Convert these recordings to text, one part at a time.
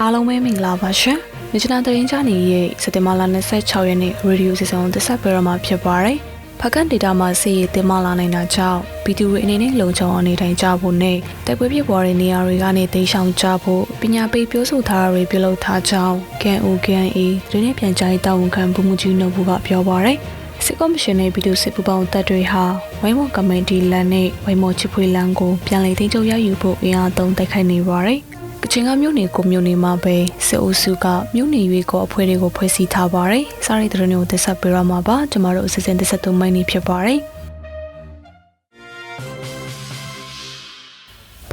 အားလုံးပဲမင်္ဂလာပါရှင်။မြချနာတရင်ချနေရဲ့စက်တင်ဘာလ26ရက်နေ့ရေဒီယိုစီစဉ်ကိုတက်ဆက်ပေးရမှာဖြစ်ပါတယ်။ဖကန်ဒေတာမှာစီရေးတင်မလာနိုင်တာကြောင့်ဗီဒီယိုအနေနဲ့လုံခြုံအောင်နေထိုင်ကြဖို့နဲ့တိုက်ပွဲဖြစ်ပေါ်တဲ့နေရာတွေကနေတိမ်းရှောင်ကြဖို့ပညာပေးပြောဆိုထားတာတွေပြုလုပ်ထားကြောင်း KOKA ဒီနေ့ပြန်ကြားရေးတာဝန်ခံဗိုလ်မှူးကြီးနှုတ်ဘူးကပြောပါရယ်။ စစ်ကော်မရှင်နဲ့ဗီဒီယိုစစ်ပူပေါင်းတပ်တွေဟာဝိုင်းမော်ကမန်တီလန်နဲ့ဝိုင်းမော်ချစ်ဖွေလန်ကိုပြန်လည်ထိန်းချုပ်ရယူဖို့အင်အားသုံးတိုက်ခိုက်နေပါရယ်။ကချင်ကမြို့နယ်ကိုမြို့နယ်မှာပဲစစ်အုပ်စုကမြို့နယ်ရွေးကောအဖွဲ့တွေကိုဖွဲ့စည်းထားပါတယ်။စားရီတရမျိုးတက်ဆက်ပေးရမှာပါ။ကျမတို့အစစင်တက်ဆက်သုံးမိုင်းနေဖြစ်ပါတယ်။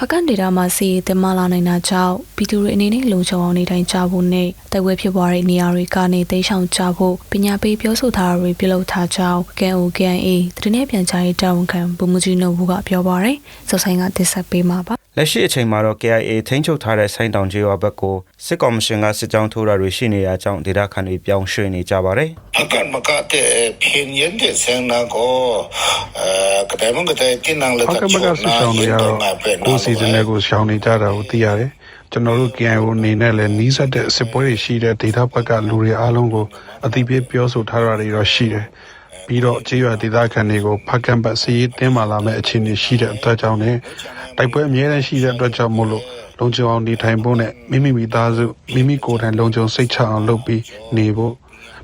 ဖကန်ဒေတာမှာစီးတင်မလာနိုင်တာကြောင့်ပြည်သူတွေအနေနဲ့လုံခြုံအောင်နေထိုင်ကြဖို့နဲ့တိုက်ပွဲဖြစ်ပွားတဲ့နေရာတွေကနေတိမ်းရှောင်ကြဖို့ပညာပေးပြောဆိုထားတာတွေပြုလုပ်ထားကြောင်း KOKA တရနေ့ပြန်ကြားရေးတာဝန်ခံဗိုလ်မှူးကြီးနှုတ်ဘူးကပြောပါရယ်။စောဆိုင်ကတက်ဆက်ပေးမှာပါ။ လက်ရှိအချိန်မှာတော့ KIA ထိန်းချုပ်ထားတဲ့ဆိုင်းတောင်ကျေးရွာဘက်ကိုစစ်ကော်မရှင်ကစစ်ကြောင်းထိုးတာတွေရှိနေတာကြောင့်ဒေသခံတွေပြောင်းရွှေ့နေကြပါတယ်။အကန်မကတဲ့ဖင်ရင်တဲ့ဆန်နာကိုအဲကတဲ့မကတဲ့တင်းနံလက်ချောင်းနာရောကိုစီစဉ်တဲ့ကိုရှောင်နေကြတာကိုသိရတယ်။ကျွန်တော်တို့ KIO အနေနဲ့လည်းနီးစပ်တဲ့စစ်ပွဲတွေရှိတဲ့ဒေသဘက်ကလူတွေအားလုံးကိုအတိအပြည့်ပြောဆိုထားတာတွေတော့ရှိတယ်။ပြီးတော့ကြေးရွာဒေသခံတွေကိုဖက်ကံပတ်စီးတင်းမာလာမဲ့အခြေအနေရှိတဲ့အတွက်ကြောင့်လည်း တိုက်ပွဲအများနဲ့ရှိတဲ့အတွက်ကြောင့်မို့လို့လုံခြုံအောင်နေထိုင်ဖို့နဲ့မိမိမိသားစုမိမိကိုယ်တိုင်လုံခြုံစိတ်ချအောင်လုပ်ပြီးနေဖို့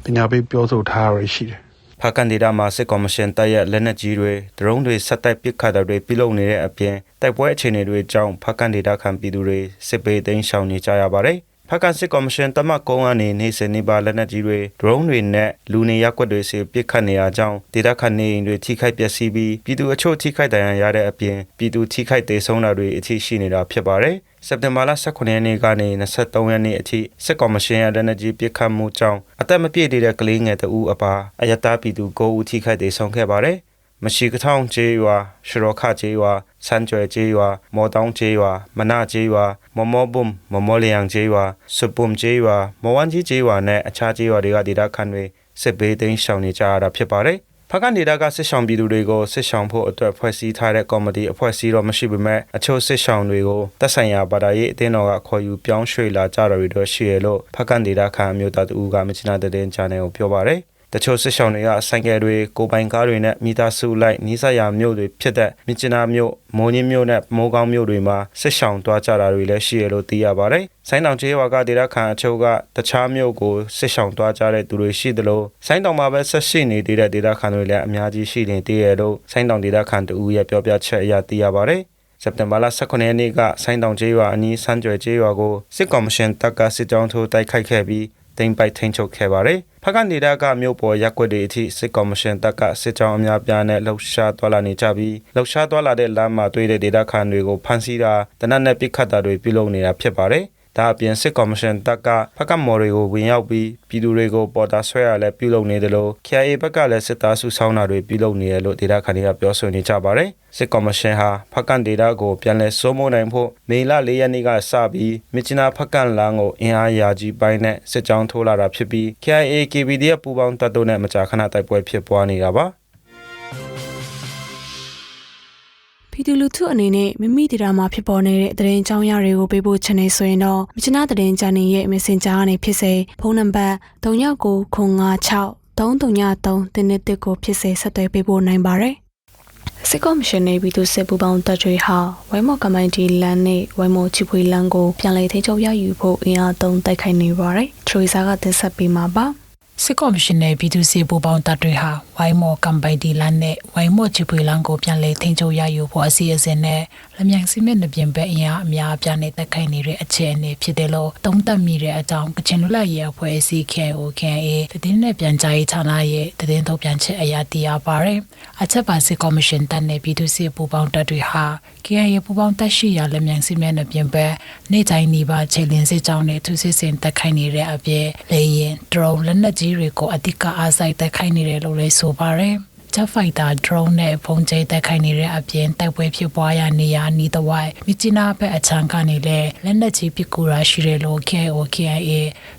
ပညာပေးပြောဆိုထားရရှိတယ်ဖာကန်ဒေတာမှာစစ်ကော်မရှင်တပ်ရဲ့လက်နက်ကြီးတွေဒရုန်းတွေဆက်တိုက်ပစ်ခတ်တာတွေပြုလုပ်နေတဲ့အပြင်တိုက်ပွဲအခြေအနေတွေကြောင့်ဖာကန်ဒေတာခံပြည်သူတွေစစ်ပေးသိမ်းရှောင်နေကြရပါတယ် ဖာကန်စစ်ကော်မရှင်တမတ်ကုန်းကနေနေစဉ်နေပါလက်နက်ကြီးတွေဒရုန်းတွေနဲ့လူနေရပ်ကွက်တွေစီပစ်ခတ်နေရကြောင်းဒေတာခနေအိမ်တွေထိခိုက်ပျက်စီးပြီးပြည်သူအချို့ထိခိုက်ဒဏ်ရာရတဲ့အပြင်ပြည်သူထိခိုက်ဒေဆုံးတာတွေအထိရှိနေတာဖြစ်ပါတယ်စက်တင်ဘာလ18ရက်နေ့ကနေ23ရက်နေ့အထိစစ်ကော်မရှင်ရဲ့လက်နက်ကြီးပစ်ခတ်မှုကြောင့်အသက်မပြည့်သေးတဲ့ကလေးငယ်တဦးအပါအယက်သားပြည်သူ9ဦးထိခိုက်ဒေဆုံးခဲ့ပါတယ်။မရှိကထောင်ကျေးရွာရှရောခကျေးရွာစန်းကျွဲကျေးရွာမော်တောင်းကျေးရွာမနကျေးရွာ မမောဘုံမမောလျံကျေးရွာစုပုံကျေးရွာမော်ဝမ်ကြီးကျေးရွာနဲ့အခြားကျေးရွာတွေကဒေသခံတွေစစ်ဘေးသိမ်းရှောင်နေကြရတာဖြစ်ပါတယ်။ဖကန်ဒေတာကစစ်ဆောင်ပြည်သူတွေကိုစစ်ဆောင်ဖို့အတွက်ဖွဲ့စည်းထားတဲ့ကော်မတီအဖွဲ့အစည်းတော့မရှိပေမဲ့အချို့စစ်ဆောင်တွေကိုတက်ဆိုင်ရာဗဒါရေးအသင်းတော်ကခေါ်ယူပြောင်းရွှေ့လာကြတာတွေတော့ရှိရလို့ဖကန်ဒေတာခံအမျိုးသားတူကမချနာတဲ့တင်ချန်နယ်ကိုပြောပါတယ် တချို့စစ်ဆောင်တွေကဆိုင်ကယ်တွေကိုပိုင်ကားတွေနဲ့မိသားစုလိုက်နီးစပ်ရာမြို့တွေဖြစ်တဲ့မြစ်ချနာမြို့မိုးညင်းမြို့နဲ့မိုးကောင်းမြို့တွေမှာစစ်ဆောင်တွားကြတာတွေလည်းရှိရလို့သိရပါတယ်။ဆိုင်းတောင်ကျေးရွာကဒေသခံအချို့ကတခြားမြို့ကိုစစ်ဆောင်တွားကြတဲ့သူတွေရှိသလိုဆိုင်းတောင်မှာပဲဆက်ရှိနေသေးတဲ့ဒေသခံတွေလည်းအများကြီးရှိနေသေးတယ်လို့ဆိုင်းတောင်ဒေသခံတူရဲ့ပြောပြချက်အရသိရပါတယ်။စက်တင်ဘာလ18ရက်နေ့ကဆိုင်းတောင်ကျေးရွာအနီးဆန်းကျွယ်ကျေးရွာကိုစစ်ကော်မရှင်တပ်ကစစ်ကြောင်းထိုးတိုက်ခိုက်ခဲ့ပြီးတိမ့်ပိုက်ထိန်ချုပ်ခဲ့ပါတယ်။ ဖကန်ဒေတာကမြို့ပေါ်ရက်ွက်တွေအထိစစ်ကော်မရှင်တပ်ကစစ်ကြောင်းအများပြားနဲ့လှုပ်ရှားသွားလာနေကြပြီးလှုပ်ရှားသွားလာတဲ့လမ်းမှာတွေ့တဲ့ဒေတာခံတွေကိုဖမ်းဆီးတာတနက်နဲ့ပစ်ခတ်တာတွေပြုလုပ်နေတာဖြစ်ပါတယ်။ ဒါအပြင်စစ်ကော်မရှင်တပ်ကဖက်ကမော်တွေကိုဝင်ရောက်ပြီးပြည်သူတွေကိုပေါ်တာဆွဲရလဲပြုလုပ်နေတယ်လို့ KIA ဘက်ကလည်းစစ်သားစုဆောင်းတာတွေပြုလုပ်နေတယ်လို့ဒေတာခန်တွေကပြောဆိုနေကြပါတယ်။စစ်ကော်မရှင်ဟာဖက်ကန်ဒေတာကိုပြန်လည်စိုးမိုးနိုင်ဖို့မေလ၄ရက်နေ့ကစပြီးမြစ်ချနာဖက်ကန်လမ်းကိုအင်အားရာကြီးပိုင်းနဲ့စစ်ကြောင်းထိုးလာတာဖြစ်ပြီး KIA KBDF ပူးပေါင်းတပ်တို့နဲ့မကြာခဏတိုက်ပွဲဖြစ်ပွားနေတာပါ။ ပြည်သူလူထုအနေနဲ့မိမိဒေတာမှာဖြစ်ပေါ်နေတဲ့သတင်းအကြောင်းအရာတွေကိုပေးပို့ချင်နေဆိုရင်တော့မြချနာသတင်းချန်နယ်ရဲ့ Messenger ကနေဖြစ်စေဖုန်းနံပါတ်3996 333တင်းတစ်တစ်ကိုဖြစ်စေဆက်သွယ်ပေးပို့နိုင်ပါတယ်။စစ်ကော်မရှင်နဲ့ပြည်သူစစ်ပူးပေါင်းတပ်တွေဟာဝိုင်းမော်ကမိုင်းတီလန်နဲ့ဝိုင်းမော်ချီဖွေလန်ကိုပြန်လည်ထိန်းချုပ်ရယူဖို့အင်အားသုံးတိုက်ခိုက်နေပါတယ်။ထရီစာကတင်ဆက်ပေးမှာပါ။ စစ်ကော်မရှင်နဲ့ပြည်သူ့စစ်ပူးပေါင်းတပ်တွေဟာဝိုင်းမော်ကမ်ပိုင်တီလန်နဲ့ဝိုင်းမော်ချီပွေလန်ကိုပြန်လည်ထိန်းချုပ်ရယူဖို့အစီအစဉ်နဲ့လမြိုင်စီမံနှပြင်ဘက်အင်အားအများအပြားနဲ့တက်ခိုင်နေတဲ့အခြေအနေဖြစ်တယ်လို့သုံးသပ်မိတဲ့အကြောင်းကချင်လူလိုက်ရဲ့အဖွဲ့အစည်း KO KA တည်င်းနဲ့ပြန်ကြားရေးဌာနရဲ့တည်င်းထုတ်ပြန်ချက်အရာတရားပါတယ်အချက်ပါစစ်ကော်မရှင်တပ်နဲ့ပြည်သူ့စစ်ပူးပေါင်းတပ်တွေဟာ KA ပူးပေါင်းတပ်ရှိရာလမြိုင်စီမံနှပြင်ဘက်နေ့တိုင်းနေပါခြေလင်းစစ်ကြောင်းနဲ့သူစစ်စင်တက်ခိုင်နေတဲ့အပြင်လေရင်ဒရုန်းလက်နက်ကြီးတွေကိုအဓိကအားစိုက်တက်ခိုင်နေတယ်လို့လည်းဆိုပါတယ်ဂျက်ဖိုက်တာ drone နဲ့ဖုံးကျဲတက်ခိုင်နေတဲ့အပြင်တိုက်ပွဲဖြစ်ပွားရာနေရာနီးတဝိုက်မြစ်ကြီးနားဘက်အချမ်းကနေလည်းလက်နက်ကြီးပစ်ကူရာရှိတယ်လို့ KO KIA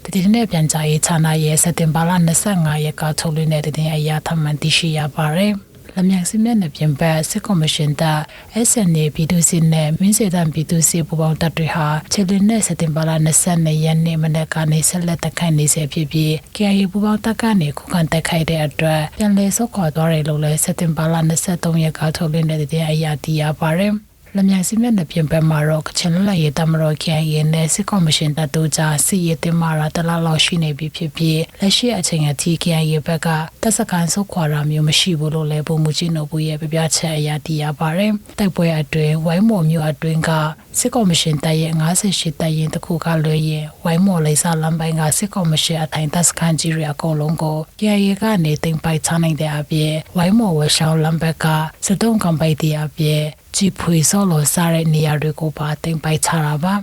တည်တဲ့ပြန်ကြားရေးဌာနရဲ့စက်တင်ဘာလ25ရက်ကထုတ်လွှင့်တဲ့တင်အရာထမှန်သိရှိရပါတယ် လမြိုင်စီမျက်နှာပြင်ဘက်စစ်ကော်မရှင်တပ် SNA ပြည်သူစစ်နဲ့မင်းစေတံပြည်သူစစ်ပူပေါင်းတပ်တွေဟာချီလင်းနဲ့စက်တင်ဘာလ22ရက်နေ့မနက်ကနေဆက်လက်တက်ခိုင်နေစေဖြစ်ပြီး KIA ပူပေါင်းတပ်ကနေခုခံတက်ခိုင်တဲ့အတွက်ပြန်လည်ဆုတ်ခွာသွားတယ်လို့လည်းစက်တင်ဘာလ23ရက်ကထုတ်လွှင့်တဲ့တဲ့အရာတီးရပါတယ် လမြိုင်စီမျက်နှာပြင်ဘက်မှာတော့ကချင်လွတ်လပ်ရေးတမတော် KIA နဲ့စစ်ကော်မရှင်တပ်တို့ကြားစစ်ရေးတင်မာတာတလားလောက်ရှိနေပြီဖြစ်ပြီးလက်ရှိအချိန်အထိ KIA ဘက်ကတပ်စကန်ဆုတ်ခွာတာမျိုးမရှိဘူးလို့လည်းပုံမှုချင်းတို့ဘူးရဲ့ပြပြချက်အရာတည်ရပါတယ်တိုက်ပွဲအတွင်းဝိုင်းမော်မျိုးအတွင်းကစစ်ကော်မရှင်တပ်ရဲ့58တပ်ရင်တစ်ခုကလွှဲရင်ဝိုင်းမော်လိပ်စာလမ်းပိုင်းကစစ်ကော်မရှင်အထိုင်တပ်စကန်ကြီးတွေအကုန်လုံးကို KIA ကနေတင်ပိုက်ချနိုင်တဲ့အပြင်ဝိုင်းမော်ဝရှောင်းလမ်းဘက်ကစစ်တုံးကံပိုက်တဲ့အပြင် ကြည်ဖွေစော်လို့စားတဲ့နေရာတွေကိုပါတင်ပိုက်ချတာပါ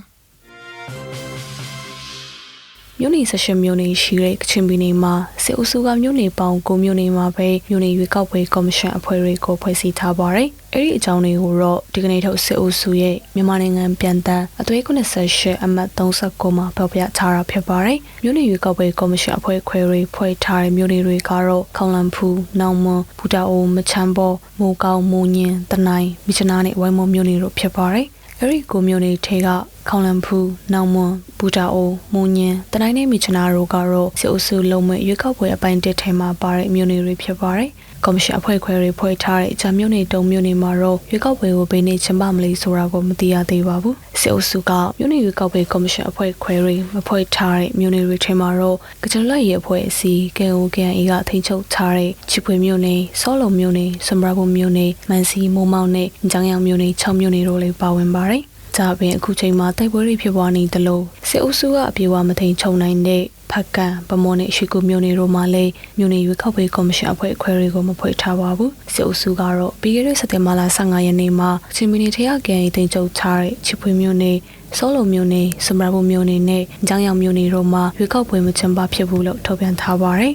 မြို့နယ်ဆက်ရှင်မြို့နယ်ရှိတဲ့ကချင်ပြည်နယ်မှာစစ်အုပ်စုကမြို့နယ်ပေါင်း9မြို့နယ်မှာပဲမြို့နယ်ရွေးကောက်ပွဲကော်မရှင်အဖွဲ့တွေကိုဖွဲ့စည်းထားပါတယ်။အဲ့ဒီအကြောင်းတွေကိုတော့ဒီကနေ့ထုတ်စစ်အုပ်စုရဲ့မြန်မာနိုင်ငံပြန်တမ်းအသွေး98အမှတ်39မှာဖော်ပြထားတာဖြစ်ပါတယ်။မြို့နယ်ရွေးကောက်ပွဲကော်မရှင်အဖွဲ့ခွဲတွေဖွဲ့ထားတဲ့မြို့နယ်တွေကတော့ခေါလန်ဖူး၊နောင်မွန်၊ဘူတာအိုမချမ်းဘောမိုးကောင်းမိုးညင်းတနိုင်းမြချနာနဲ့ဝိုင်းမော်မြို့နယ်တို့ဖြစ်ပါတယ်။အဲ့ဒီကိုမျိုးနေထဲက ခေါလန်ဖူးနောင်မွန်ဘူတာအိုမုံညင်တနိုင်းနဲ့မီချနာတို့ကတော့စစ်အုပ်စုလုံးမဲ့ရွေးကောက်ပွဲအပိုင်းတစ်ထဲမှာပါတဲ့မျိုးနေတွေဖြစ်ပါတယ်။ကော်မရှင်အဖွဲ့ခွဲတွေဖွဲ့ထားတဲ့ဂျာမျိုးနေတုံမျိုးနေမှာတော့ရွေးကောက်ပွဲကိုဘယ်နေ့ချင်ပါမလဲဆိုတာကိုမသိရသေးပါဘူး။စစ်အုပ်စုကမျိုးနေရွေးကောက်ပွဲကော်မရှင်အဖွဲ့ခွဲတွေမဖွဲ့ထားတဲ့မျိုးနေတွေထဲမှာတော့ကကြလက်ရဲ့အဖွဲ့အစည်း KOKA ကထိန်းချုပ်ထားတဲ့ချီပွေမျိုးနေဆောလုံမျိုးနေစမရဘုံမျိုးနေမန်စီမိုးမောင်နဲ့ကြောင်ရောင်မျိုးနေ6မျိုးနေတို့လည်းပါဝင်ပါတယ်။ ဒါပြင်အခုချိန်မှာတိုက်ပွဲတွေဖြစ်ပွားနေတယ်လို့စစ်အုပ်စုကအပြေအဝမထိန်ချုံနိုင်တဲ့ဖက်ကန်ဗမော်နဲ့ရှိကူမျိုးနေတို့မှလည်းမျိုးနေရွေးကောက်ပွဲကော်မရှင်အဖွဲ့အခွဲတွေကိုမဖွဲ့ထားပါဘူးစစ်အုပ်စုကတော့ပြီးခဲ့တဲ့စက်တင်ဘာလ15ရက်နေ့မှာချင်းမီနီထရကန်ရီတင်ချုပ်ထားတဲ့ချစ်ဖွေမျိုးနေစောလုံမျိုးနေစမရဘုံမျိုးနေနဲ့ကြောင်ရောင်မျိုးနေတို့မှရွေးကောက်ပွဲမချင်ပါဖြစ်ဘူးလို့ထုတ်ပြန်ထားပါတယ်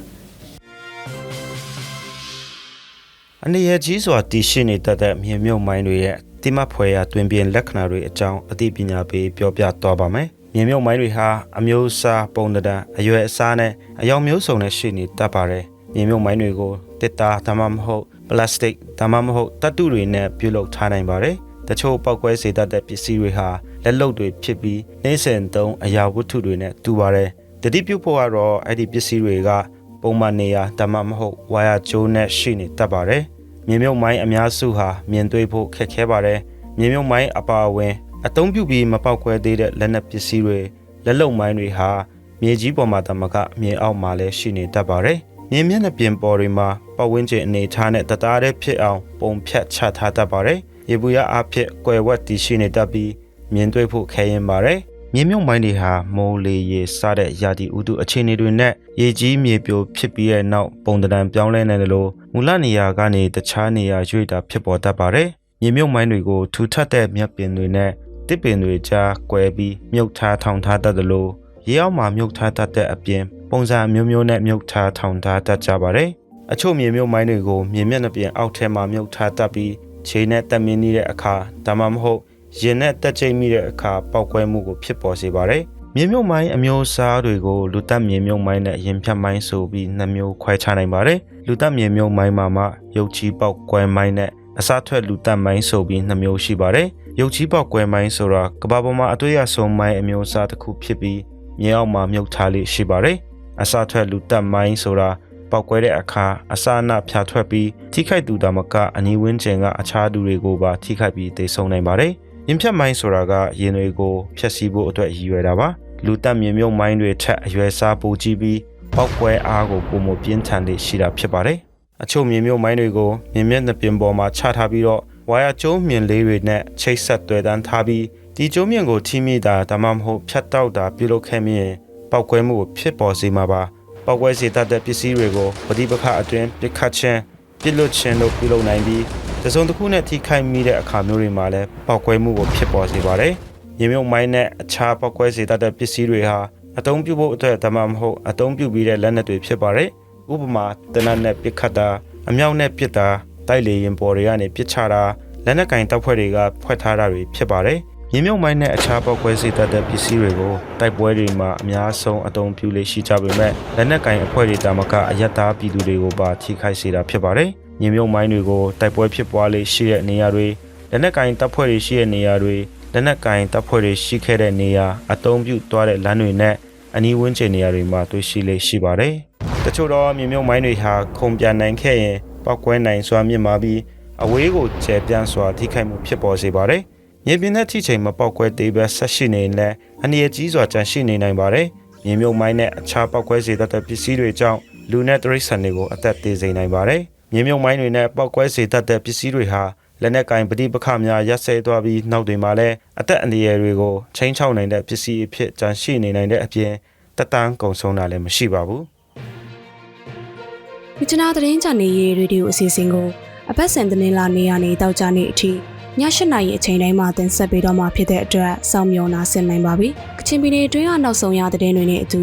အနေရကြီးစွာတည်ရှိနေတတ်တဲ့မြေမြုပ်မိုင်းတွေရဲ့ တိမဖွဲရာတွင်ပြင်လက္ခဏာတွေအကြောင်းအသိပညာပေးပြောပြသွားပါမယ်။မြေမြုပ်မိုင်းတွေဟာအမျိုးအစားပုံသဏ္ဍာန်အရွယ်အစားနဲ့အယောင်မျိုးစုံနဲ့ရှိနေတတ်ပါတယ်။မြေမြုပ်မိုင်းတွေကိုတစ်တာဒါမှမဟုတ်ပလတ်စတစ်ဒါမှမဟုတ်တတ်တုတွေနဲ့ပြုလုပ်ထားနိုင်ပါတယ်။တချို့ပောက်ကွဲစေတတ်တဲ့ပစ္စည်းတွေဟာလက်လုပ်တွေဖြစ်ပြီးနှိမ့်စင်သုံးအရာဝတ္ထုတွေနဲ့တူပါတယ်။တတိပြုဖို့ကတော့အဲ့ဒီပစ္စည်းတွေကပုံမှန်နေရာဒါမှမဟုတ်ဝါယာကျိုးနဲ့ရှိနေတတ်ပါတယ်။ မြေမြုပ်မိုင်းအများစုဟာမြင်တွေ့ဖို့ခက်ခဲပါတယ်။မြေမြုပ်မိုင်းအပါအဝင်အသုံးပြုပြီးမပေါက်ကွဲသေးတဲ့လက်နက်ပစ္စည်းတွေလက်လုံမိုင်းတွေဟာမြေကြီးပေါ်မှာတမကမြေအောက်မှာလည်းရှိနေတတ်ပါတယ်။မြေမျက်နှာပြင်ပေါ်တွေမှာပတ်ဝန်းကျင်အနေထားနဲ့တသားတည်းဖြစ်အောင်ပုံဖြတ်ချထားတတ်ပါတယ်။ရေဘူးရအဖြစ်ကွယ်ဝတ်တည်ရှိနေတတ်ပြီးမြင်တွေ့ဖို့ခဲရင်ပါတယ်။ မြေမြုပ်မိုင်းတွေဟာမိုးလေရေစတဲ့ရာသီဥတုအခြေအနေတွေနဲ့ရေကြီးမြေပြိုဖြစ်ပြီးတဲ့နောက်ပုံတံပြောင်းလဲနေတယ်လို့မူလနေရာကနေတခြားနေရာရွေ့တာဖြစ်ပေါ်တတ်ပါတယ်။မြေမြုပ်မိုင်းတွေကိုထူထပ်တဲ့မြက်ပင်တွေနဲ့တစ်ပင်တွေကြားကွဲပြီးမြုပ်ထားထောင်ထားတတ်တယ်လို့ရေအောက်မှာမြုပ်ထားတတ်တဲ့အပြင်ပုံစံအမျိုးမျိုးနဲ့မြုပ်ထားထောင်ထားတတ်ကြပါတယ်။အချို့မြေမြုပ်မိုင်းတွေကိုမြေမျက်နှာပြင်အောက်ထဲမှာမြုပ်ထားတတ်ပြီးခြေနဲ့တက်မြင့်နေတဲ့အခါဒါမှမဟုတ် ရင်နဲ့တက်ချိတ်မိတဲ့အခါပောက်ကွဲမှုကိုဖြစ်ပေါ်စေပါတယ်။မြေမြုပ်မိုင်းအမျိုးအစားတွေကိုလူတက်မြေမြုပ်မိုင်းနဲ့ရင်ဖြတ်မိုင်းဆိုပြီးနှစ်မျိုးခွဲခြားနိုင်ပါတယ်။လူတက်မြေမြုပ်မိုင်းမှာမှရုပ်ချီပောက်ကွဲမိုင်းနဲ့အစားထွက်လူတက်မိုင်းဆိုပြီးနှစ်မျိုးရှိပါတယ်။ရုပ်ချီပောက်ကွဲမိုင်းဆိုတာကဘာပေါ်မှာအတွေ့အဆုံမိုင်းအမျိုးအစားတစ်ခုဖြစ်ပြီးမြေအောက်မှာမြုပ်ထားလေးရှိပါတယ်။အစားထွက်လူတက်မိုင်းဆိုတာပောက်ကွဲတဲ့အခါအစာအနဖြာထွက်ပြီးထိခိုက်သူတာမကအနီးဝန်းကျင်ကအခြားသူတွေကိုပါထိခိုက်ပြီးသေဆုံးနိုင်ပါတယ်။ ရင်ဖြတ်မိုင်းဆိုတာကရင်တွေကိုဖျက်ဆီးဖို့အတွက်ရည်ရွယ်တာပါ။လူတက်မြေမြုပ်မိုင်းတွေထက်အရွယ်စားပိုကြီးပြီးပောက်ကွဲအားကိုပုံမပြင်းထန်လေးရှိတာဖြစ်ပါတယ်။အချို့မြေမြုပ်မိုင်းတွေကိုမြင်မျက်နှာပြင်ပေါ်မှာချထားပြီးတော့ဝါယာကျိုးမြင်လေးတွေနဲ့ချိတ်ဆက်တွေ့တန်းထားပြီးဒီကျိုးမြင်ကိုထိမိတာဒါမှမဟုတ်ဖြတ်တောက်တာပြုလုပ်ခဲ့မြင်ပောက်ကွဲမှုကိုဖြစ်ပေါ်စေမှာပါပောက်ကွဲစေတတ်တဲ့ပစ္စည်းတွေကိုပဋိပက္ခအတွင်းပြစ်ခတ်ခြင်းပြစ်လွတ်ခြင်းတို့ပြုလုပ်နိုင်ပြီး တစုံတစ်ခုနဲ့ထိခိုက်မိတဲ့အခါမျိုးတွေမှာလည်းပောက်ကွဲမှုကိုဖြစ်ပေါ်စေပါတယ်။ရေမြုပ်မိုင်းနဲ့အခြားပောက်ကွဲစေတတ်တဲ့ပစ္စည်းတွေဟာအသုံးပြုဖို့အတွက်ဒါမှမဟုတ်အသုံးပြုပြီးတဲ့လက်နက်တွေဖြစ်ပါတယ်။ဥပမာတနတ်နဲ့ပစ်ခတ်တာအမြောက်နဲ့ပစ်တာတိုက်လေရင်ပေါ်တွေကနေပစ်ချတာလက်နက်ကင်တပ်ဖွဲ့တွေကဖွဲ့ထားတာတွေဖြစ်ပါတယ်။မြေမြုပ်မိုင်းနဲ့အခြားပောက်ကွဲစေတတ်တဲ့ပစ္စည်းတွေကိုတိုက်ပွဲတွေမှာအများဆုံးအသုံးပြုလေ့ရှိကြပေမဲ့လက်နက်ကင်အဖွဲ့တွေတာမကအယက်သားပြည်သူတွေကိုပါထိခိုက်စေတာဖြစ်ပါတယ်။ မြေမြုပ်မိုင်းတွေကိုတိုက်ပွဲဖြစ်ပွားလေရှိတဲ့နေရာတွေလက်နက်ကင်တပ်ဖွဲ့တွေရှိတဲ့နေရာတွေလက်နက်ကင်တပ်ဖွဲ့တွေရှိခဲ့တဲ့နေရာအတုံးပြုသွားတဲ့လမ်းတွေနဲ့အနီးဝန်းကျင်နေရာတွေမှာတွေ့ရှိလေရှိပါတယ်။တချို့တော့မြေမြုပ်မိုင်းတွေဟာခုံပြန်နိုင်ခဲ့ရင်ပောက်ကွဲနိုင်စွာမြင့်မာပြီးအဝေးကိုကျဲပြန့်စွာထိခိုက်မှုဖြစ်ပေါ်စေပါတယ်။မြေပြင်နဲ့ထိချိန်မပောက်ကွဲသေးဘဲဆက်ရှိနေရင်လည်းအနည်းအကြီးစွာကြန့်ရှိနေနိုင်ပါတယ်။မြေမြုပ်မိုင်းနဲ့အခြားပောက်ကွဲစေတတ်တဲ့ပစ္စည်းတွေကြောင့်လူနဲ့တရိတ်ဆန်တွေကိုအသက်သေးစေနိုင်ပါတယ်။ မြေမြုပ်မိုင်းတွေနဲ့ပောက်ကွဲစေတတ်တဲ့ပစ္စည်းတွေဟာလက်နက်ကင်ပဋိပက္ခများရပ်ဆဲသွားပြီးနောက်တွေမှာလည်းအသက်အန္တရာယ်တွေကိုချိန်ချောက်နိုင်တဲ့ပစ္စည်းအဖြစ်ကြန့်ရှိနေနိုင်တဲ့အပြင်တက်တန်းကုံဆုံးတာလည်းမရှိပါဘူးမြချနာသတင်းချန်နေရေးရေဒီယိုအစီအစဉ်ကိုအပတ်စဉ်သတင်းလာနေရနေတောက်ကြနေအထိည၈နာရီအချိန်တိုင်းမှာတင်ဆက်ပေးတော့မှာဖြစ်တဲ့အတွက်စောင့်မျှော်နာဆင်နိုင်ပါပြီ။ကချင်ပြည်နယ်အတွင်းကနောက်ဆုံးရသတင်းတွေနဲ့အတူ